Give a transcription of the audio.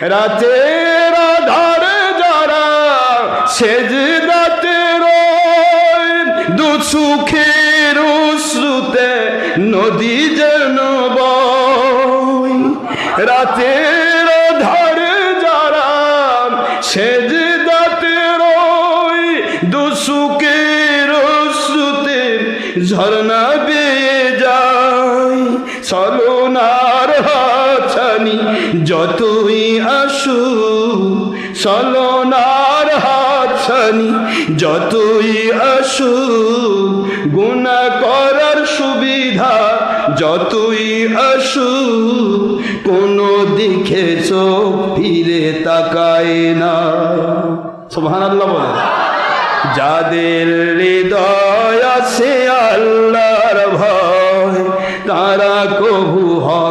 রাতের আধারে যারা সেজদাতে রয় দু সুখের শ্রুতে নদী যেন রাতের আধারে যারা শ্রুতে ঝর্ণা বেয়ে যায়। সলনার হাছানি যতই আসু সলনার হাছানি যতই আসু গুণা করার সুবিধা, যতই আসু কোনো দিকে চোখ ফিরে তাকায় না। সোহান আল্লাহ বলে যাদের হৃদয় আছে আল্লাহর ভয়, তারা কবু পথ